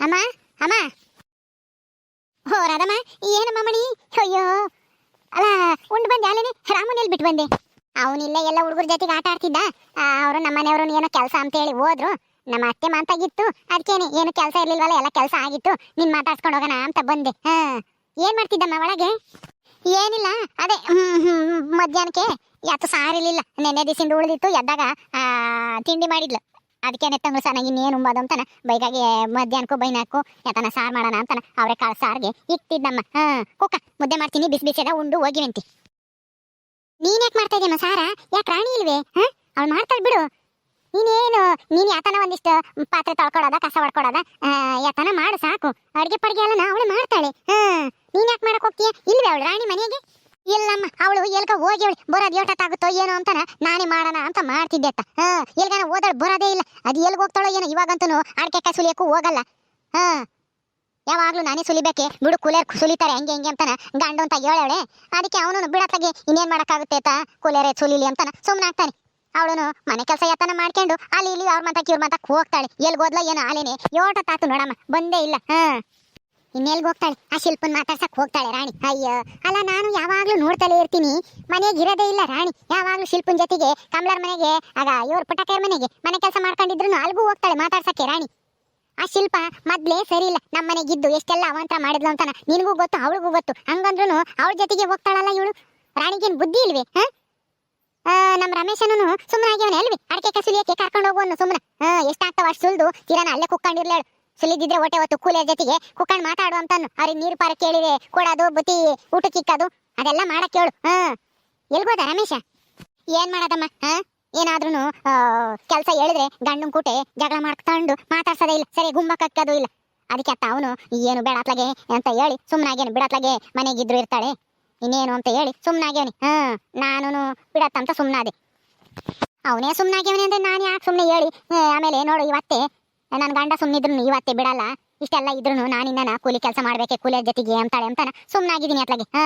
ಅಮ್ಮ ಅಮ್ಮ. ಹೋ ರಾಧಮ್ಮ ಏನಮ್ಮ ಮಣಿ ಅಯ್ಯೋ. ಅಲ್ಲ, ಉಂಡು ಬಂದೆ, ಅಲ್ಲೇನೆ ರಾಮನಲ್ಲಿ ಬಿಟ್ಟು ಬಂದೆ? ಅವನಿಲ್ಲ ಎಲ್ಲ ಹುಡುಗರ ಜೊತೆಗೆ ಆಟ ಆಡ್ತಿದ್ದ. ಅವರು ನಮ್ಮ ಮನೆಯವರು ಏನೋ ಕೆಲಸ ಅಂತ ಹೇಳಿ ಹೋದ್ರು. ನಮ್ಮ ಅತ್ತೆ ಮಾತಾಗಿತ್ತು ಅದಕ್ಕೇನೆ ಏನು ಕೆಲಸ ಇರಲಿಲ್ವಲ್ಲ, ಎಲ್ಲ ಕೆಲಸ ಆಗಿತ್ತು. ನಿನ್ ಮಾತಾಡ್ಸ್ಕೊಂಡು ಹೋಗೋಣ ಅಂತ ಬಂದೆ. ಹಾ. ಏನು ಮಾಡ್ತಿದ್ದಮ್ಮ ಒಳಗೆ? ಏನಿಲ್ಲ, ಅದೇ ಮಧ್ಯಾಹ್ನಕ್ಕೆ. ಯಾತು ಸಾರಿರ್ಲಿಲ್ಲ. ನೆನ್ನೆ ದಿವಸಿಂದ ಉಳಿದಿತ್ತು, ಎದ್ದಾಗ ತಿಂಡಿ ಮಾಡಿದ್ಲು. ಅದಕ್ಕೆ ನೆತ್ತಂಗಳು ನಂಗೆ ಇನ್ನೇನು ಉಂಬೋದು ಅಂತಾನೆ. ಬೈಗಾಗಿ ಮಧ್ಯಾಹ್ನಕ್ಕೂ ಬೈನಾಕು ಯಾತನ ಸಾರು ಮಾಡೋಣ ಅಂತಾನೆ. ಅವರೇ ಕಾಳು ಸಾರಿಗೆ ಇಟ್ಟಿದ್ದಮ್ಮ. ಹಾ ಕುಕ್ಕ ಮುದ್ದೆ ಮಾಡ್ತೀನಿ, ಬಿಸಿ ಬಿಸಿದ ಉಂಡು ಹೋಗಿವಂತಿ ನೀನ್ ಯಾಕೆ ಮಾಡ್ತಾ ಇದೆಯಮ್ಮ ಸಾರ? ಯಾಕೆ ರಾಣಿ ಇಲ್ವೇ? ಹಾ, ಅವಳು ಮಾಡ್ತಾಳೆ ಬಿಡು. ನೀನೇನು, ನೀನ್ ಯಾತನ ಒಂದಿಷ್ಟು ಪಾತ್ರೆ ತೊಳ್ಕೊಡೋದ ಕಸ ಹೊಡ್ಕೊಡೋದ ಯಾತನ ಮಾಡು, ಸಾಕು. ಅಡ್ಗೆ ಪಡ್ಗೆ ಎಲ್ಲ ಅವಳು ಮಾಡ್ತಾಳೆ. ಹಾ, ನೀನ್ ಯಾಕೆ ಮಾಡಕ್ ಹೋಗ್ತೀಯ? ಇಲ್ವೇ ಅವಳು ರಾಣಿ ಮನೆಗೆ? ಇಲ್ಲಮ್ಮ, ಅವಳು ಎಲ್ಕ ಹೋಗಿ ಬರೋದ್ ಏಟತ್ತಾಗುತ್ತೋ ಏನೋ ಅಂತಾನ, ನಾನೇ ಮಾಡೋಣ ಅಂತ ಮಾಡ್ತಿದ್ದೆ ಅತ್ತ. ಹಾ, ಎಲ್ಗಾನ ಓದಳು ಬರೋದೇ ಇಲ್ಲ. ಅದು ಎಲ್ಗ ಹೋಗ್ತಾಳೋ ಏನೋ ಇವಾಗಂತೂ ಅಡ್ಕೆ ಕಾಯಿ ಸುಲಿಯಕ್ಕೂ ಹೋಗಲ್ಲ. ಹಾ, ಯಾವಾಗ್ಲೂ ನಾನೇ ಸುಲಿಬೇಕೆ, ಬಿಡು ಕೂಲೇರ್ ಸುಲಿತಾರೆ, ಹಂಗೆ ಹಿಂಗೆ ಅಂತಾನ ಗಂಡು ಅಂತ ಹೇಳವಳೆ. ಅದಕ್ಕೆ ಅವನು ಬಿಡತ್ಲಾಗೆ ಇನ್ನೇನ್ ಮಾಡೋಕ್ಕಾಗುತ್ತೆ ಆತ ಕೂಲೇರೆ ಸುಲಿಲಿ ಅಂತಾನ ಸುಮ್ಮನಾಗ್ತಾನೆ ಅವಳನು ಮನೆ ಕೆಲಸ ಯತನ ಮಾಡ್ಕೊಂಡು ಅಲ್ಲಿ ಇಲ್ಲಿ ಅವ್ರ ಮಾತಾಕಿ ಇವ್ರ ಮಾತಾಕ್ ಹೋಗ್ತಾಳೆ. ಎಲ್ಲಿ ಹೋದ್ಲ ಏನೋ ಆಲೇನೆ ಯೋಟ ತಾತು ನೋಡಮ್ಮ, ಬಂದೇ ಇಲ್ಲ. ಹಾ. ಇನ್ನೆಲ್ಗ್ ಹೋಗ್ತಾಳೆ. ಆ ಶಿಲ್ಪನ್ ಮಾತಾಡ್ಸಕ್ ಹೋಗ್ತಾಳೆ ರಾಣಿ. ಅಯ್ಯೋ, ಅಲ್ಲ ನಾನು ಯಾವಾಗ್ಲೂ ನೋಡ್ತಲೇ ಇರ್ತೀನಿ. ಮನೆಗೆ ಇರೋದೇ ಇಲ್ಲ ರಾಣಿ. ಯಾವಾಗ್ಲೂ ಶಿಲ್ಪನ್ ಜೊತೆಗೆ, ಕಮ್ಲರ್ ಮನೆಗೆ, ಆಗ ಇವ್ರ ಪುಟಕೇರ್ ಮನೆಗೆ ಮನೆ ಕೆಲಸ ಮಾಡ್ಕೊಂಡಿದ್ರು ಅಲ್ಗೂ ಹೋಗ್ತಾಳೆ ಮಾತಾಡ್ಸಕ್ಕೆ ರಾಣಿ. ಆ ಶಿಲ್ಪ ಮೊದ್ಲೇ ಸರಿ ಇಲ್ಲ. ನಮ್ಮ ಮನೆಗಿದ್ದು ಎಷ್ಟೆಲ್ಲ ಅವಾಂತರ ಮಾಡಿದ್ಲು ಅಂತಾನ ನಿನಗೂ ಗೊತ್ತು, ಅವಳಿಗೂ ಗೊತ್ತು. ಹಂಗಂದ್ರೂ ಅವಳ ಜೊತೆಗೆ ಹೋಗ್ತಾಳಲ್ಲ ಇವಳು? ರಾಣಿಗೇನ್ ಬುದ್ಧಿ ಇಲ್ವೇ, ಹಾ? ನಮ್ಮ ಸುಮ್ಮನೆ ಸುಮ್ಮನಾಗ್ಯವನೆ ಅಲ್ವಿ? ಅಡಕೆ ಕಸುಲಿಯಕ್ಕೆ ಕರ್ಕೊಂಡು ಹೋಗುವನು ಸುಮ್ಮನೆ ಹ ಎಷ್ಟಾಗ್ತಾವ ಅಷ್ಟು ಸುಲ್ದು ತೀರಾನ ಅಲ್ಲೇ ಕುಕ್ಕೊಂಡಿರ್ಲೇಳು ಸುಲಿದಿದ್ರೆ ಹೊಟ್ಟೆ ಹೊತ್ತು ಕೂಲಿಯ ಜೊತೆಗೆ ಕುಕ್ಕಂಡ್ ಮಾತಾಡು ಅಂತಾನು. ಅವ್ರಿಗೆ ನೀರು ಪಾರ ಕೇಳಿದೆ, ಕೊಡೋದು, ಬುತ್ತಿ ಊಟ ಕಿಕ್ಕದು ಅದೆಲ್ಲ ಮಾಡಕ್ ಹೇಳು ಹಾ. ಎಲ್ಗೋದ ರಮೇಶ? ಏನ್ ಮಾಡೋದಮ್ಮ? ಹಾ? ಏನಾದ್ರೂ ಕೆಲಸ ಹೇಳಿದ್ರೆ ಗಂಡನ್ ಕೂಟೆ ಜಗಳ ಮಾಡ್ಕೊಂಡು ಮಾತಾಡ್ಸೋದೇ ಇಲ್ಲ. ಸರಿ ಗುಮ್ಮಕ್ಕದು ಇಲ್ಲ. ಅದಕ್ಕೆ ಅತ್ತ ಅವನು, ಏನು ಬೇಡತ್ಲಾಗೆ? ಅಂತ ಹೇಳಿ ಸುಮ್ಮನಾಗೇನು ಬಿಡತ್ಲಾಗೆ ಮನೆಗಿದ್ರು ಇರ್ತಾಳೆ. ಇನ್ನೇನು ಅಂತ ಹೇಳಿ ಸುಮ್ಮನಾಗ್ಯವನಿ ಹಾ ನಾನು ಬಿಡತ್ತಂತ ಸುಮ್ಮನಾದೆ ಅವನೇ ಸುಮ್ಮನಾಗ್ಯವನಿ ಅಂದ್ರೆ ನಾನು ಯಾಕೆ ಸುಮ್ಮನೆ ಹೇಳಿ? ಆಮೇಲೆ ನೋಡು ಇವತ್ತೇ ನನ್ನ ಗಂಡ ಸುಮ್ಮನಿದ್ರು ಇವತ್ತೇ ಬಿಡಲ್ಲ. ಇಷ್ಟೆಲ್ಲ ಇದ್ರು ನಾನಿನ್ನ ಕೂಲಿ ಕೆಲಸ ಮಾಡ್ಬೇಕೆ ಕೂಲಿಯ ಜೊತೆಗೆ ಅಂತಾಳೆ ಅಂತಾನ. ಸುಮ್ಮನಾಗಿದ್ದೀನಿ ಅತ್ಲಾಗೆ. ಹಾ.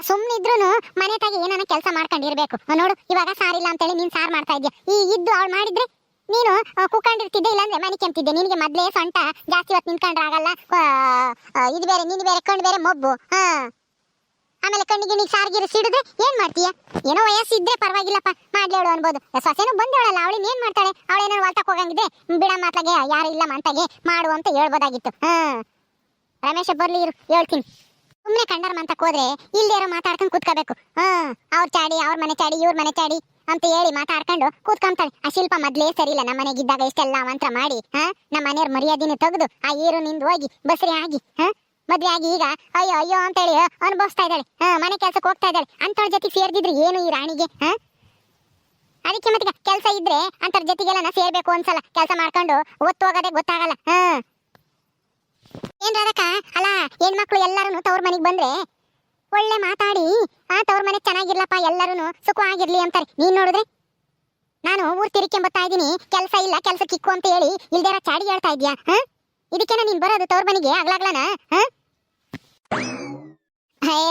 ಸುಮ್ಮನಿದ್ರು ಮನೆ ತಾಗಿ ಏನಾನ ಕೆಲಸ ಮಾಡ್ಕೊಂಡಿರ್ಬೇಕು. ನೋಡು ಇವಾಗ ಸಾರಿಲ್ಲ ಅಂತೇಳಿ ನೀನ್ ಸಾರ್ ಮಾಡ್ತಾ ಇದ್ಯಾ ಈ ಇದ್ದು ಅವಳು ಮಾಡಿದ್ರೆ ನೀನು ಆ, ಕುಕ್ಕೊಂಡಿರ್ತಿದ್ದೆ ಇಲ್ಲಾಂದ್ರೆ ಮನೆ ಕೆಮ್ತಿದ್ದೆ. ನಿನಗೆ ಮೊದ್ಲೇ ಸೊಂಟ ಜಾಸ್ತಿ ಹೊತ್ತು ನಿಂತ್ಕೊಂಡ್ರೆ ಆಗಲ್ಲ. ಇದು ಬೇರೆ ನೀನು ಬೇರೆ ಕಣ್ಣು ಬೇರೆ ಮೊಬ್ಬು. ಹಾ. ಆಮೇಲೆ ಕಣ್ಣಿಗೆ ನೀ ಸಾರ್ಗಿರು ಸಿಡಿದ್ರೆ ಏನ್ ಮಾಡ್ತೀಯ? ಏನೋ ವಯಸ್ಸಿದ್ರೆ ಪರವಾಗಿಲ್ಲಪ್ಪ. ಮಾಡ್ಲೇಳು ಅನ್ಬೋದು. ಸೊಸೆನು ಬಂದವಳಲ್ಲ, ಅವಳಿನ ಏನ್ ಮಾಡ್ತಾಳೆ? ಅವಳೇನೋ ವಾಲ್ತಕ್ ಹೋಗಂಗಿದೆ? ಬಿಡ ಮಾತಾಗೆ ಯಾರು ಇಲ್ಲ ಮಂತಾಗೆ, ಮಾಡು ಅಂತ ಹೇಳ್ಬೋದಾಗಿತ್ತು. ಹಾ. ರಮೇಶ, ಬರ್ಲಿ ಇರು, ಹೇಳ್ತೀನಿ. ಸುಮ್ನೆ ಕಂಡರ್ ಮಂತಕ್ ಹೋದ್ರೆ ಇಲ್ದೇರೋ ಮಾತಾಡ್ಕೊಂಡು ಕೂತ್ಕೋಬೇಕು. ಹ, ಅವ್ರ ಚಾಡಿ, ಅವ್ರ ಮನೆ ಚಾಡಿ, ಇವ್ರ ಮನೆ ಚಾಡಿ ಅಂತ ಹೇಳಿ ಮಾತಾಡ್ಕೊಂಡು ಕೂತ್ಕೊಂತಾಳೆ. ಆ ಶಿಲ್ಪ ಮೊದ್ಲೇ ಸರಿ ಇಲ್ಲ ನಮ್ಮ ಮನೆಗಿದ್ದಾಗ ಇಷ್ಟೆಲ್ಲ ಮಂತ್ರ ಮಾಡಿ, ಹಾ ನಮ್ಮ ಮನೆಯವ್ರ ಮರ್ಯಾದಿನ ತೆಗೆದು, ಆ ಏರು ನಿಂದು ಹೋಗಿ, ಬಸ್ರಿ ಆಗಿ, ಹಾ ಮದ್ವೆ ಆಗಿ ಈಗ ಅಯ್ಯೋ ಅಯ್ಯೋ ಅಂತೇಳಿ ಅನುಭವಿಸ್ತಾ ಇದ್ದಾಳೆ. ಮನೆ ಕೆಲ್ಸಕ್ಕೆ ಹೋಗ್ತಾ ಇದ್ದಾಳೆ. ಅಂತವ್ರ ಜೊತೆ ಸೇರ್ದಿದ್ರೆ ಏನು ಈ ರಾಣಿಗೆ ಅದಕ್ಕೆ ಮತ್ತೆ ಕೆಲಸ ಇದ್ರೆ ಅಂತವ್ರ ಜೊತೆಗೆಲ್ಲ ಸೇರ್ಬೇಕು ಒಂದ್ಸಲ. ಕೆಲಸ ಮಾಡ್ಕೊಂಡು ಒತ್ತು ಹೋಗೋದೇ ಗೊತ್ತಾಗಲ್ಲ, ಹಾ? ಏನ್ ರಾಧಕ್ಕ ಅಲ್ಲ ಹೆಣ್ಮಕ್ಳು ಎಲ್ಲರೂ ತವ್ರ ಮನೆಗೆ ಬಂದ್ರೆ ಒಳ್ಳೆ ಮಾತಾಡಿ ಆ ತವ್ರ ಮನೆ ಚೆನ್ನಾಗಿರ್ಲಪ್ಪ ಎಲ್ಲರೂ ಸುಖವಾಗಿರ್ಲಿ ಅಂತಾರೆ. ನೀನ್ ನೋಡಿದ್ರೆ? ನಾನು ಊರ್ ತಿರ್ಕೊಂಬತ್ತಾ ಇದ್ದೀನಿ. ಕೆಲಸ ಇಲ್ಲ, ಕೆಲಸ ಇಕ್ಕು ಅಂತ ಹೇಳಿ ಇಲ್ದೇರ ಚಾಡಿ ಹೇಳ್ತಾ ಇದ್ಯಾ, ಹಾ? ಇದಕ್ಕೇನ ನೀನ್ ಬರೋದು ತವ್ರ ಮನೆಗೆ? ಆಗ್ಲಾಗ್ಲಾನ ಹಾ?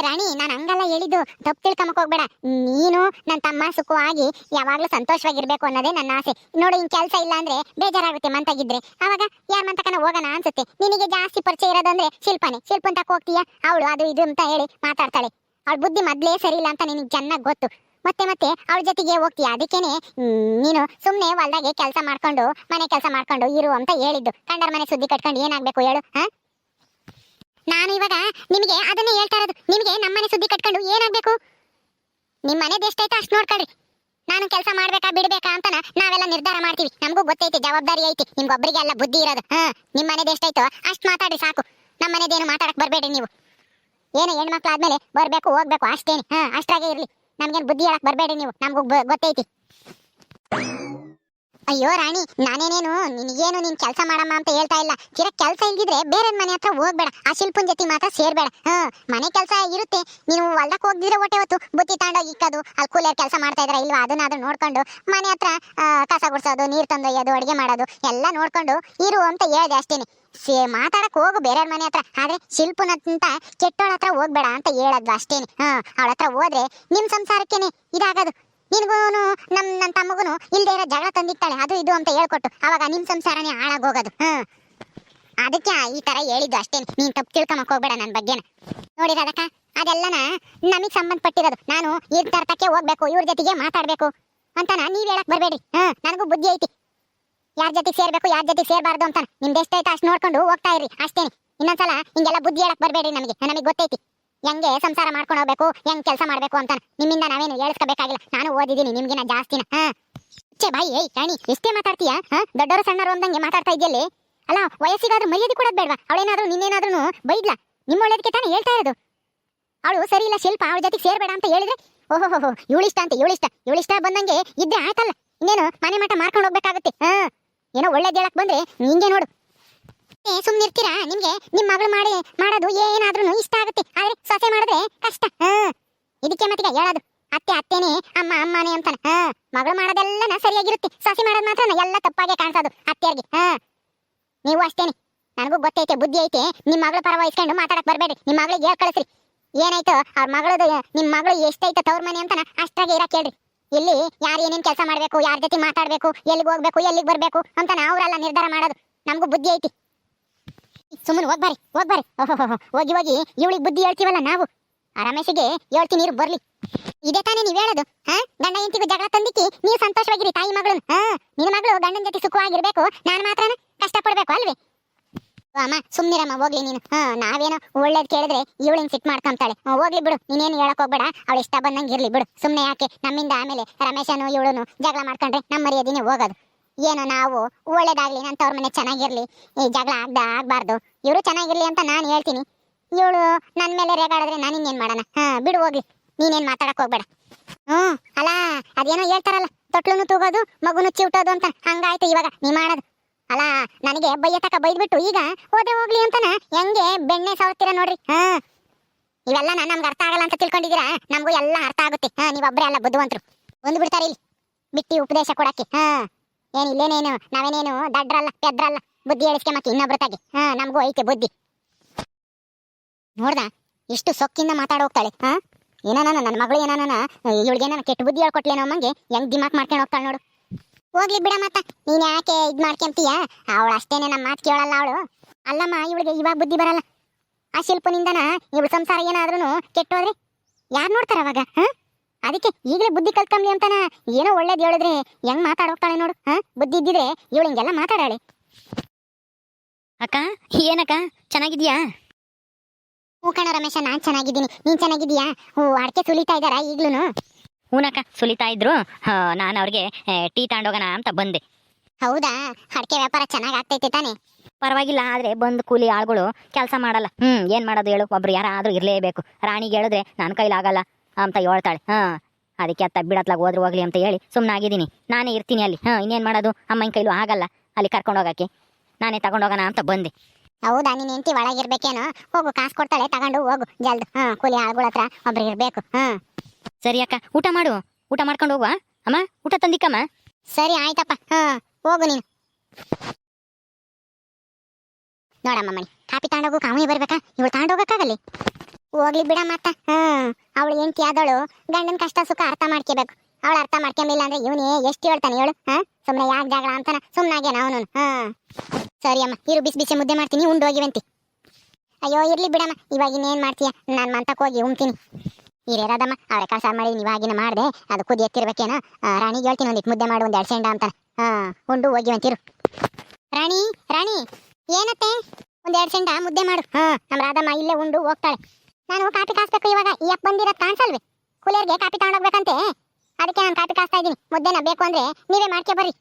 ರಾಣಿ, ನಾನು ಹಂಗಲ್ಲ ಹೇಳಿದ್ದು. ತಪ್ಪು ತಿಳ್ಕೊಂಬಕ್ ಹೋಗ್ಬೇಡ. ನೀನು ನನ್ನ ತಮ್ಮ ಸುಖವಾಗಿ ಯಾವಾಗ್ಲೂ ಸಂತೋಷವಾಗಿರ್ಬೇಕು ಅನ್ನೋದೇ ನನ್ನ ಆಸೆ. ನೋಡು, ಇನ್ ಕೆಲಸ ಇಲ್ಲ ಅಂದ್ರೆ ಬೇಜಾರಾಗುತ್ತೆ ಮಂತಾಗಿದ್ರೆ. ಅವಾಗ ಯಾರ ಮಂತಕನ ಹೋಗೋಣ ಅನ್ಸುತ್ತೆ. ನಿನಗೆ ಜಾಸ್ತಿ ಪರಿಚಯ ಇರೋದಂದ್ರೆ ಶಿಲ್ಪನೆ. ಶಿಲ್ಪನ್ ತಕ್ಕ ಹೋಗ್ತೀಯಾ? ಅವಳು ಅದು ಇದು ಅಂತ ಹೇಳಿ ಮಾತಾಡ್ತಾಳೆ. ಅವಳ ಬುದ್ಧಿ ಮೊದ್ಲೇ ಸರಿ ಇಲ್ಲ ಅಂತ ನಿನಗೆ ಚೆನ್ನಾಗಿ ಗೊತ್ತು. ಮತ್ತೆ ಮತ್ತೆ ಅವಳ ಜೊತೆಗೆ ಹೋಗ್ತೀಯ? ಅದಕ್ಕೇನೆ ನೀನು ಸುಮ್ನೆ ಹೊಲ್ದಾಗೆ ಕೆಲಸ ಮಾಡ್ಕೊಂಡು, ಮನೆ ಕೆಲಸ ಮಾಡ್ಕೊಂಡು ಇರು ಅಂತ ಹೇಳಿದ್ದು. ಕಂಡರ ಮನೆ ಸುದ್ದಿ ಕಟ್ಕೊಂಡು ಏನಾಗ್ಬೇಕು ಹೇಳು, ಹಾ? ನಾನು ಇವಾಗ ನಿಮಗೆ ಅದನ್ನೇ ಹೇಳ್ತಾ ಇರೋದು. ನಿಮಗೆ ನಮ್ಮನೆ ಸುದ್ದಿ ಕಟ್ಕೊಂಡು ಏನಾಗ್ಬೇಕು? ನಿಮ್ಮ ಮನೆದು ಎಷ್ಟೈತೆ ಅಷ್ಟು ನೋಡ್ಕೊಳ್ರಿ. ನಾನು ಕೆಲಸ ಮಾಡ್ಬೇಕಾ, ಬಿಡ್ಬೇಕಾ ಅಂತ ನಾವೆಲ್ಲ ನಿರ್ಧಾರ ಮಾಡ್ತೀವಿ. ನಮಗೂ ಗೊತ್ತೈತಿ, ಜವಾಬ್ದಾರಿ ಐತಿ. ನಿಮ್ಗೊಬ್ಬರಿಗೆ ಎಲ್ಲ ಬುದ್ಧಿ ಇರೋದು, ಹಾ? ನಿಮ್ಮ ಮನೆದು ಎಷ್ಟೈತೋ ಅಷ್ಟು ಮಾತಾಡಿ ಸಾಕು. ನಮ್ಮ ಮನೆದೇನು ಮಾತಾಡಕ್ ಬರಬೇಡಿ ನೀವು. ಏನು ಹೆಣ್ಮಕ್ಳು ಆದ್ಮೇಲೆ ಬರಬೇಕು, ಹೋಗ್ಬೇಕು, ಅಷ್ಟೇನೆ, ಹಾ? ಅಷ್ಟಾಗೆ ಇರ್ಲಿ. ನಮ್ಗೇನು ಬುದ್ಧಿ ಹೇಳಕ್ ಬರಬೇಡಿ ನೀವು. ನಮಗೂ ಗೊತ್ತೈತಿ. ಅಯ್ಯೋ ರಾಣಿ, ನಾನೇನೇನು? ನಿನಗೇನು ನೀನ್ ಕೆಲಸ ಮಾಡಮ್ಮ ಅಂತ ಹೇಳ್ತಾ ಇಲ್ಲ. ತೀರಾ ಕೆಲಸ ಇಲ್ದಿದ್ರೆ ಬೇರೆ ಮನೆ ಹತ್ರ ಹೋಗ್ಬೇಡ. ಆ ಶಿಲ್ಪನ್ ಜೊತೆ ಮಾತ್ರ ಸೇರ್ಬೇಡ. ಹಾ, ಮನೆ ಕೆಲಸ ಇರುತ್ತೆ. ನೀನು ಹೊಲ್ದಕ್ ಹೋಗ್ದಿದ್ರೆ ಹೊಟ್ಟೆ ಹೊತ್ತು ಬುತ್ತಿ ತಾಂಡೋಗಿ ಇಕ್ಕೋದು, ಅಲ್ಲಿ ಕೂಲಿಯರ್ ಕೆಲಸ ಮಾಡ್ತಾ ಇದ್ರ ಇಲ್ವಾ? ಅದನ್ನಾದ್ರೂ ನೋಡ್ಕೊಂಡು ಮನೆ ಹತ್ರ ಕಸ ಗುಡ್ಸೋದು, ನೀರ್ ತಂದೊಯ್ಯೋದು, ಅಡಿಗೆ ಮಾಡೋದು, ಎಲ್ಲ ನೋಡ್ಕೊಂಡು ಇರು ಅಂತ ಹೇಳಿದೆ ಅಷ್ಟೇನೆ. ಸೇ, ಮಾತಾಡಕ್ ಹೋಗು ಬೇರೆಯವ್ರ ಮನೆ ಹತ್ರ. ಆದ್ರೆ ಶಿಲ್ಪನಂತ ಕೆಟ್ಟೋಳ ಹತ್ರ ಹೋಗ್ಬೇಡ ಅಂತ ಹೇಳೋದು ಅಷ್ಟೇನೆ. ಹಾ, ಅವಳ ಹತ್ರ ಹೋದ್ರೆ ನಿಮ್ ಸಂಸಾರಕ್ಕೇನೆ ಇದಾಗದು. ನಿನ್ಗೂನು, ನಮ್ ನನ್ನ ತಮ್ಮಗೂನು ಇಲ್ಲದೆ ಇರೋ ಜಗಳ ತಂದಿತ್ತಾಳೆ ಅದು ಇದು ಅಂತ ಹೇಳ್ಕೊಟ್ಟು ಅವಾಗ ನಿಮ್ಮ ಸಂಸಾರನೇ ಹಾಳಾಗೋಗೋದು ಹಾ ಅದಕ್ಕೆ ಈ ತರ ಹೇಳಿದ್ದು ಅಷ್ಟೇ. ನೀನು ತಪ್ಪು ತಿಳ್ಕೊಂಬಕ್ ಹೋಗ್ಬೇಡ ನನ್ನ ಬಗ್ಗೆನ. ನೋಡಿ ಅದಕ್ಕೆ ಅದೆಲ್ಲನ ನಮಗೆ ಸಂಬಂಧಪಟ್ಟಿರೋದು. ನಾನು ಇರ್ತರ್ಥಕ್ಕೆ ಹೋಗ್ಬೇಕು, ಇವ್ರ ಜೊತೆಗೆ ಮಾತಾಡ್ಬೇಕು ಅಂತಾನ ನೀವು ಹೇಳಕ್ ಬರಬೇಡಿ ಹಾಂ ನನಗೂ ಬುದ್ಧಿ ಐತಿ. ಯಾರ ಜೊತೆ ಸೇರಬೇಕು, ಯಾರ ಜೊತೆ ಸೇರಬಾರ್ದು ಅಂತ ನಿಮ್ದು ಎಷ್ಟೈತೆ ಅಷ್ಟು ನೋಡ್ಕೊಂಡು ಹೋಗ್ತಾ ಇರ್ರಿ. ಅಷ್ಟೇನೆ. ಇನ್ನೊಂದ್ಸಲ ಹಿಂಗೆಲ್ಲ ಬುದ್ಧಿ ಹೇಳಕ್ ಬರಬೇಡಿ ನಮಗೆ. ನಮಗೆ ಗೊತ್ತೈತಿ. ಹೆಂಗೆ ಸಂಸಾರ ಮಾಡ್ಕೊಂಡು ಹೋಗ್ಬೇಕು, ಹೆಂಗ್ ಕೆಲಸ ಮಾಡ್ಬೇಕು ಅಂತ ನಿಮ್ಮಿಂದ ನಾವೇನು ಹೇಳಿಸ್ಕೋಬೇಕಾಗಿಲ್ಲ. ನಾನು ಓದಿದ್ದೀನಿ ನಿಮ್ಗಿನ ಜಾಸ್ತಿನ. ಹಾ. ಬಾಯಿ, ಏಯ್ ಕಾಣಿ ಎಷ್ಟೇ ಮಾತಾಡ್ತೀಯ? ಹಾ? ದೊಡ್ಡವರು ಸಣ್ಣರು ಅಂದಂಗೆ ಮಾತಾಡ್ತಾ ಇದೆಯಲ್ಲಿ ಅಲ್ಲ, ವಯಸ್ಸಿಗಾದ್ರೂ ಮರ್ಯಾದೆ ಕೊಡೋದು ಬೇಡವಾ? ಅವಳೇನಾದ್ರೂ ನಿನ್ನೇನಾದ್ರೂ ಬೈದ್ಲಾ? ನಿಮ್ಮ ಒಳ್ಳೇದಕ್ಕೆ ತಾನೇ ಹೇಳ್ತಾ ಇರೋದು? ಅವಳು ಸರಿ ಇಲ್ಲ, ಶಿಲ್ಪ, ಅವಳ ಜೊತೆಗೆ ಸೇರ್ಬೇಡ ಅಂತ ಹೇಳಿದ್ರೆ? ಓಹೋ ಇವಳಿಷ್ಟ ಅಂತ, ಇವಳಿಷ್ಟ. ಇವಳಿಷ್ಟ ಬಂದಂಗೆ ಇದ್ರೆ ಆಯ್ತಲ್ಲ ಇನ್ನೇನು, ಮನೆ ಮಠ ಮಾರ್ಕೊಂಡು ಹೋಗ್ಬೇಕಾಗುತ್ತೆ. ಹಾ. ಏನೋ ಒಳ್ಳೇದು ಹೇಳಕ್ ಬಂದ್ರೆ, ನಿಂಗೆ ನೋಡು. ಏ ಇರ್ತೀರಾ ನಿಮ್ಗೆ ನಿಮ್ ಮಗಳು ಮಾಡಿ, ಮಾಡೋದು ಏನಾದ್ರೂ ಇಷ್ಟ ಆಗುತ್ತೆ. ಆದ್ರೆ ಸೊಸೆ ಮಾಡಿದ್ರೆ ಕಷ್ಟ. ಇದಕ್ಕೆ ಮತ್ತೀಗ ಹೇಳೋದು. ಅತ್ತೆ, ಅತ್ತೇನೆ ಅಮ್ಮ, ಅಮ್ಮನೇ ಅಂತಾನೆ. ಮಗಳು ಮಾಡೋದೆಲ್ಲ ಸರಿಯಾಗಿರುತ್ತೆ. ಸೊಸೆ ಮಾಡೋದು ಮಾತ್ರ ಎಲ್ಲ ತಪ್ಪಾಗೆ ಕಾಣಿಸೋದು ಅತ್ತೆಯರ್ಗೆ ಹಾ. ನೀವು ಅಷ್ಟೇನೆ. ನನಗೂ ಗೊತ್ತೈತೆ, ಬುದ್ಧಿ ಐತೆ. ನಿಮ್ಮ ಮಗಳ ಪರ ವಹಿಸ್ಕೊಂಡು ಮಾತಾಡಕ್ ಬರಬೇಡಿ ನಿಮ್ಮ ಮಗಳಿಗೆ ಹೇಳ್ ಕಳಿಸ್ರಿ. ಏನಾಯ್ತು? ಅವ್ರ ಮಗಳದು ನಿಮ್ಮ ಮಗಳು ಎಷ್ಟೈತೆ ತವ್ರ ಮನೆ ಅಂತಾನ ಅಷ್ಟಾಗಿ ಇರಕ್ಕೆ ಹೇಳ್ರಿ. ಇಲ್ಲಿ ಯಾರು ಏನೇನ್ ಕೆಲಸ ಮಾಡಬೇಕು, ಯಾರ ಜೊತೆ ಮಾತಾಡಬೇಕು, ಎಲ್ಲಿಗೆ ಹೋಗ್ಬೇಕು, ಎಲ್ಲಿಗೆ ಬರಬೇಕು ಅಂತ ಅವರೆಲ್ಲ ನಿರ್ಧಾರ ಮಾಡೋದು. ನಮಗೂ ಬುದ್ಧಿ ಐತಿ. ಸುಮ್ಮನೆ ಹೋಗ್ಬಾರಿ ಹೋಗ್ಬಾರಿ ಓಹೋ ಹೋಗಿ ಹೋಗಿ ಇವಳಿಗೆ ಬುದ್ಧಿ ಹೇಳ್ತೀವಲ್ಲ ನಾವು? ಆ ರಮೇಶಿಗೆ ಹೇಳ್ತೀನಿ ನೀರು ಬರ್ಲಿ. ಇದೇ ತಾನೇ ನೀವ್ ಹೇಳೋದು, ಹಾ? ಗಂಡ ಹೆಂಡತಿಗೂ ಜಗಳ ತಂದಿಕ್ಕಿ ನೀವು ಸಂತೋಷವಾಗಿರಿ ತಾಯಿ ಮಗಳು ಹಾ? ನಿನ್ನ ಮಗಳು ಗಂಡನ ಜೊತೆ ಸುಖವಾಗಿರ್ಬೇಕು, ನಾನು ಮಾತ್ರ ಕಷ್ಟ ಪಡ್ಬೇಕು ಅಲ್ವೇ? ಅಮ್ಮ ಸುಮ್ನಿರಮ್ಮ, ಹೋಗ್ಲಿ ನೀನು. ಹಾ, ನಾವೇನೋ ಒಳ್ಳೇದು ಕೇಳಿದ್ರೆ ಇವಳಿಂಗ್ ಸಿಟ್ ಮಾಡ್ಕೊಂತಾಳೆ. ಹೋಗ್ಲಿ ಬಿಡು, ನೀನೇನು ಹೇಳಕ್ ಹೋಗ್ಬೇಡ. ಅವಳು ಇಷ್ಟ ಬಂದಂಗೆ ಇರ್ಲಿ ಬಿಡು. ಸುಮ್ನೆ ಯಾಕೆ? ನಮ್ಮಿಂದ ಆಮೇಲೆ ರಮೇಶನು ಇವಳುನು ಜಗಳ ಮಾಡ್ಕೊಂಡ್ರೆ ನಮ್ಮ ಮರ್ಯಾದಿನೇ ಹೋಗೋದು. ಏನೋ ನಾವು ಒಳ್ಳೇದಾಗ್ಲಿ ನನ್ನ ತವ್ರ ಮನೆ ಚೆನ್ನಾಗಿರ್ಲಿ, ಈ ಜಗಳ ಆಗ್ದ ಆಗ್ಬಾರ್ದು. ಇವರು ಚೆನ್ನಾಗಿರ್ಲಿ ಅಂತ ನಾನು ಹೇಳ್ತೀನಿ. ಇವಳು ನನ್ನ ಮೇಲೆ ರೇಗಾಡಿದ್ರೆ ನಾನು ಇನ್ನೇನು ಮಾಡೋಣ? ಹಾ, ಬಿಡು, ಹೋಗಿ. ನೀನೇನ್ ಮಾತಾಡಕ್ಕೆ ಹೋಗ್ಬೇಡ. ಹ್ಞೂ, ಅಲ್ಲ, ಅದೇನೋ ಹೇಳ್ತಾರಲ್ಲ, ತೊಟ್ಲುನು ತೂಗೋದು, ಮಗುನು ಚಿವುಟೋದು ಅಂತ. ಹಂಗಾಯ್ತು ಇವಾಗ, ನೀ ಮಾಡೋದು. ಅಲ್ಲ, ನನಗೆ ಬೈಯ ತಕ ಬೈದ್ಬಿಟ್ಟು ಈಗ ಓದೆ ಹೋಗ್ಲಿ ಅಂತನ? ಹೆಂಗೆ? ಬೆಣ್ಣೆ ಸಾವತ್ತೀರ ನೋಡ್ರಿ. ಹಾ ಇವೆಲ್ಲ ನಾನು ನಮ್ಗೆ ಅರ್ಥ ಆಗಲ್ಲ ಅಂತ ತಿಳ್ಕೊಂಡಿದ್ದೀರಾ? ನಮಗೂ ಎಲ್ಲ ಅರ್ಥ ಆಗುತ್ತೆ. ಹಾ ನೀವೊಬ್ಬರೇ ಅಲ್ಲ, ಬುದ್ಧಿವಂತರು. ಬಂದು ಬಿಡ್ತಾರೆ ಇಲ್ಲಿ. ಬಿಟ್ಟಿ ಉಪದೇಶ ಕೊಡಕ್ಕೆ. ಹಾ ಏನು ಇಲ್ಲೇನೇನು? ನಾವೇನೇನು? ದಡ್ರಲ್ಲ, ಪೆದ್ರಲ್ಲ. ಬುದ್ಧಿ ಹೇಳಿಸ್ಕೆ ಮತ್ತೆ ಇನ್ನೊಬ್ರ ತಾಗಿ. ಹಾ, ನಮಗೂ ಐತೆ ಬುದ್ಧಿ. ನೋಡ್ದ, ಎಷ್ಟು ಸೊಕ್ಕಿಂದ ಮಾತಾಡೋಗ್ತಾಳೆ ಹಾ? ಏನಾನ ನನ್ನ ಮಗಳು ಏನಾನ ಇವಳಿಗೆ ನಾನು ಕೆಟ್ಟ ಬುದ್ಧಿ ಹೇಳ್ಕೊಟ್ಲೇನೋ ಮಂಗೆ ಹೆಂಗ್ ದಿಮಾಕ್ ಮಾಡ್ಕೊಂಡು ಹೋಗ್ತಾಳೆ ನೋಡು. ಹೋಗ್ಲಿ ಬಿಡ ಮತ್ತ ನೀನ್ ಯಾಕೆ ಇದ್ ಮಾಡ್ಕೊಂತೀಯ? ಅವಳು ಅಷ್ಟೇನೆ ನಮ್ಮ ಮಾತು ಕೇಳಲ್ಲ ಅವಳು. ಅಲ್ಲಮ್ಮ, ಇವಳಿಗೆ ಇವಾಗ ಬುದ್ಧಿ ಬರಲ್ಲ. ಆ ಶಿಲ್ಪನಿಂದನ, ಇವಳು ಸಂಸಾರ ಏನಾದ್ರೂ ಕೆಟ್ಟೋದ್ರೆ ಯಾರು ನೋಡ್ತಾರ ಅವಾಗ, ಹಾ? ಅದಕ್ಕೆ ಈಗಲೇ ಬುದ್ಧಿ ಕಲ್ತ್ಕೊಂಬ್ಲಿ ಅಂತಾನ? ಏನೋ ಒಳ್ಳೇದು ಹೇಳಿದ್ರೆ ಹೆಂಗ್ ಮಾತಾಡೋಗ್ತಾಳೆ ನೋಡು, ಹ? ಬುದ್ಧಿ ಇದ್ದಿದ್ರೆ ಇವಳು ಹಿಂಗೆಲ್ಲ ಮಾತಾಡಾಳೆ. ಅಕ್ಕ ಏನಕ್ಕ? ಚೆನ್ನಾಗಿದ್ಯಾ? ಹೂ ಕಣ ರಮೇಶ ನಾನ್ ಚೆನ್ನಾಗಿದ್ದೀನಿ. ನೀನು ಚೆನ್ನಾಗಿದ್ಯಾ ಹೂ ಅಡಿಕೆ ಸುಲಿತಾ ಇದ್ದಾರಾ ಈಗ್ಲೂ ಹೂನಕ್ಕ ಸುಲಿತಾ ಇದ್ರು. ನಾನು ಅವ್ರಿಗೆ ಟೀ ತಗೊಂಡೋಗೋಣ ಅಂತ ಬಂದೆ. ಹೌದಾ? ಅಡಿಕೆ ವ್ಯಾಪಾರ ಚೆನ್ನಾಗಿ ಆಗ್ತೈತೆ ತಾನೆ. ಪರವಾಗಿಲ್ಲ ಆದ್ರೆ ಬಂದು ಕೂಲಿ ಆಳುಗಳು ಕೆಲಸ ಮಾಡಲ್ಲ. ಹ್ಮ್ ಏನ್ ಮಾಡೋದು ಹೇಳು? ಒಬ್ರು ಯಾರಾದ್ರೂ ಇರ್ಲೇಬೇಕು. ರಾಣಿಗೆ ಹೇಳಿದ್ರೆ ನನ್ನ ಕೈಲಾಗಲ್ಲ ಅಂತ ಹೇಳ್ತಾಳೆ. ಹಾ ಅದಕ್ಕೆ ಅತ್ತ ಬಿಡತ್ಲಾಗ ಹೋದ್ರು ಹೋಗ್ಲಿ ಅಂತ ಹೇಳಿ ಸುಮ್ಮನಾಗಿದ್ದೀನಿ ನಾನೇ ಇರ್ತೀನಿ ಅಲ್ಲಿ. ಹಾ ಇನ್ನೇನ್ ಮಾಡೋದು? ಅಮ್ಮನ ಕೈಲೂ ಆಗಲ್ಲ. ಅಲ್ಲಿ ಕರ್ಕೊಂಡು ಹೋಗಕ್ಕೆ. ನಾನೇ ತಗೊಂಡೋಗೋಣ ಅಂತ ಬಂದೆ. ಹೌದಾ ನೀನು ಹೆಂಡತಿ ಒಳಗಿರ್ಬೇಕೇನೋ? ಹೋಗು ಕಾಸು ಕೊಡ್ತಾಳೆ ತಗೊಂಡು ಹೋಗು ಜಲ್ದು. ಹಾ ಕೂಲಿ ಆಳುಗಳ ಹತ್ರ ಒಬ್ರು ಇರಬೇಕು. ಹಾ. ಸರಿ ಅಕ್ಕ ಊಟ ಮಾಡು. ಊಟ ಮಾಡ್ಕೊಂಡು ಹೋಗುವ? ಅಮ್ಮ ಊಟ ತಂದಿಕ್ಕಮ್ಮ? ಸರಿ ಆಯ್ತಪ್ಪ. ಹಾ ಹೋಗು ನೀನು. ನೋಡಮ್ಮ ಮಣಿ ಕಾಪಿ ತಗೊಂಡೋಗು ಕಾವಣಿ ಬರ್ಬೇಕಾ? ಇವಳು ತಗೊಂಡೋಗಕ್ಕಾಗಲ್ಲಿ ಹೋಗ್ಲಿ ಬಿಡ ಮತ್ತ ಹಾ ಅವಳು ಹೆಂಡತಿ ಆದಳು ಗಂಡನ ಕಷ್ಟ ಸುಖ ಅರ್ಥ ಮಾಡ್ಕೋಬೇಕು. ಅವಳು ಅರ್ಥ ಮಾಡ್ಕೊಂಬಿಲ್ಲ ಅಂದ್ರೆ ಇವನೇ ಎಷ್ಟು ಹೇಳ್ತಾನೆ ಹೇಳು ಹಾ? ಸುಮ್ಮನೆ ಯಾಕೆ ಜಗಳ ಅಂತಾನ? ಸುಮ್ಮನಾಗ್ಯಾನ ಅವನು ಹಾ? ಸರಿ ಅಮ್ಮ, ಇರು, ಬಿಸಿ ಬಿಸಿ ಮುದ್ದೆ ಮಾಡ್ತೀನಿ, ಉಂಡು ಹೋಗಿವಂತಿ ಅಯ್ಯೋ, ಇರ್ಲಿ ಬಿಡಮ್ಮ, ಇವಾಗ ಇನ್ನೇನ್ ಮಾಡ್ತೀಯ? ನಾನು ಮಂತಕ್ಕೆ ಹೋಗಿ ಉಣ್ತೀನಿ. ಹಿರಿಯರದಮ್ಮ ಅವ್ರೆ ಕಾಸ ಮಾಡಿ ಇವಾಗಿನ ಮಾಡಿದೆ, ಅದು ಕುದಿ ಎತ್ತಿರ್ಬೇಕೇನ? ರಾಣಿಗೆ ಹೇಳ್ತೀನಿ ಒಂದಿಟ್ಟು ಮುದ್ದೆ ಮಾಡು, ಒಂದು ಎರಡು ಅಂತ. ಹಾ ಉಂಡು ಹೋಗಿವಂತಿರು ರಾಣಿ ರಾಣಿ, ಏನತ್ತೆ? ಒಂದ್ ಎರಡು ಸೆಂಡ ಮುದ್ದೆ ಮಾಡು. ಹಾ ನಮ್ಮ ರಾಧಮ್ಮ ಇಲ್ಲೇ ಉಂಡು, ಹೋಗ್ತಾಳೆ. ನಾನು ಕಾಪಿ ಕಾಸ್ಬೇಕು ಇವಾಗ, ಈ ಅಪ್ಪ ಬಂದಿರೋದು ಕಾಣಿಸಲ್ವೇ ಕುಲಿಯರ್ಗೆ ಕಾಪಿ ತಗೊಂಡೋಗ್ಬೇಕಂತೆ ಅದಕ್ಕೆ ನಾನು ಕಾಪಿ ಕಾಸ್ತಾ ಇದ್ದೀನಿ. ಮುದ್ದೆನ ಬೇಕು ಅಂದ್ರೆ ನೀವೇ ಮಾಡ್ಕೆ ಬರ್ರಿ.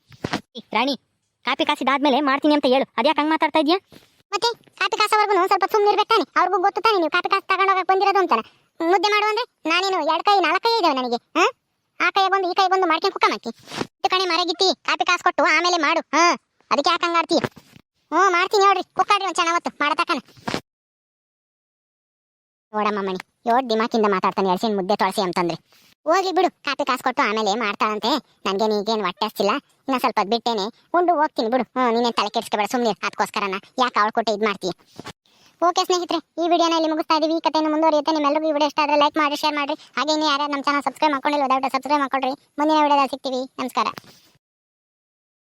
ರಾಣಿ ಕಾಪಿ ಕಾಸಿದಾದ್ಮೇಲೆ ಮಾಡ್ತೀನಿ ಅಂತ ಹೇಳು. ಅದ್ಯಾಕೆ ಹಂಗ್ ಮಾತಾಡ್ತಾ ಇದ್ಯಾ ಮತ್ತೆ ಕಾಪಿ ಕಾಸವರೆಗೂ ಸ್ವಲ್ಪ ಸುಮ್ಮನೆ ಇರ್ಬೇಕು ತಾನೆ ಅವ್ರಿಗೂ ಗೊತ್ತು ತಾನೆ ನೀವು ಕಾಪಿ ಕಾಸು ತಗೊಂಡೋಗಕ್ಕೆ ಬಂದಿರೋದು ಅಂತಾನೆ. ಮುದ್ದೆ ಮಾಡು ಅಂದ್ರೆ ನಾನೇನು ಎರಡು ಕೈ, ನಾಲ್ಕು ಕೈ ಇದಾವೆ ನನಗೆ, ಹಾ? ಆ ಕೈ ಬಂದು, ಈ ಕೈ ಬಂದು ಮಾಡ್ಕೊಂಡು ಕುಕ್ಕ ಮಾಕಿ ಇಟ್ಟು ಕಣಿ ಮರಗಿತ್ತಿ ಕಾಪಿ ಕಾಸು ಕೊಟ್ಟು ಆಮೇಲೆ ಮಾಡು, ಹಾ? ಅದಕ್ಕೆ ಯಾಕೆ ಹಂಗಾಡ್ತೀಯ ಹ್ಞೂ, ಮಾಡ್ತೀನಿ ನೋಡ್ರಿ ಕುಕ್ಕಾಡ್ರಿ ಒಂದು ಚೆನ್ನಾವತ್ತು ಮಾಡತಕ್ಕನ ನೋಡಮ್ಮ ಮಣಿ, ಯೋಡ್ ದಿಮಾಕಿಂದ ಮಾತಾಡ್ತಾನೆ ಎಳ್ಸಿನ ಮುದ್ದೆ ತೊಳಸಿ ಅಂತಂದ್ರೆ. ಹೋಗ್ಲಿ ಬಿಡು. ಕಾಪಿ ಕಾಸು ಕೊಟ್ಟು ಆಮೇಲೆ ಮಾಡ್ತಾಳಂತೆ? ನನಗೆ ನೀಗೇನು ಹೊಟ್ಟೆ ಇನ್ನು ಸ್ವಲ್ಪ ಬಿಟ್ಟೇನೆ. ಉಂಡು, ಹೋಗ್ತೀನಿ ಬಿಡು. ಹ್ಞೂ ನೀನೇನು ತಲೆ ಕೆಡಿಸ್ಕೊಬೇಡ. ಸುಮ್ಮನೆ ಅದಕ್ಕೋಸ್ಕರನ ಯಾಕೆ ಅವಳು ಕೊಟ್ಟು ಇದು ಮಾಡ್ತೀಯ? ಓಕೆ ಸ್ನೇಹಿತರೆ, ಈ ವಿಡಿಯೋನ ಇಲ್ಲಿ ಮುಗಿಸ್ತಾ ಇದೀವಿ. ಈ ಕಥೆಯನ್ನು ಮುಂದುವರಿಯುತ್ತೆ. ನಿಮ್ಮೆಲ್ಲರಿಗೂ ಈ ವಿಡಿಯೋ ಇಷ್ಟ ಆದರೆ ಲೈಕ್ ಮಾಡಿ, ಶೇರ್ ಮಾಡಿ. ಹಾಗೆ ಇನ್ನು ಯಾರ್ಯಾರು ನಮ್ಮ ಚಾನಲ್ ಸಬ್ಸ್ಕ್ರೈಬ್ ಮಾಡ್ಕೊಂಡಿಲ್ಲ ದಯವಿಟ್ಟು ಸಬ್ಸ್ಕ್ರೈಬ್ ಮಾಡ್ಕೊಳ್ರಿ. ಮುಂದಿನ ವಿಡಿಯೋದಲ್ಲಿ ಸಿಗ್ತೀವಿ. ನಮಸ್ಕಾರ.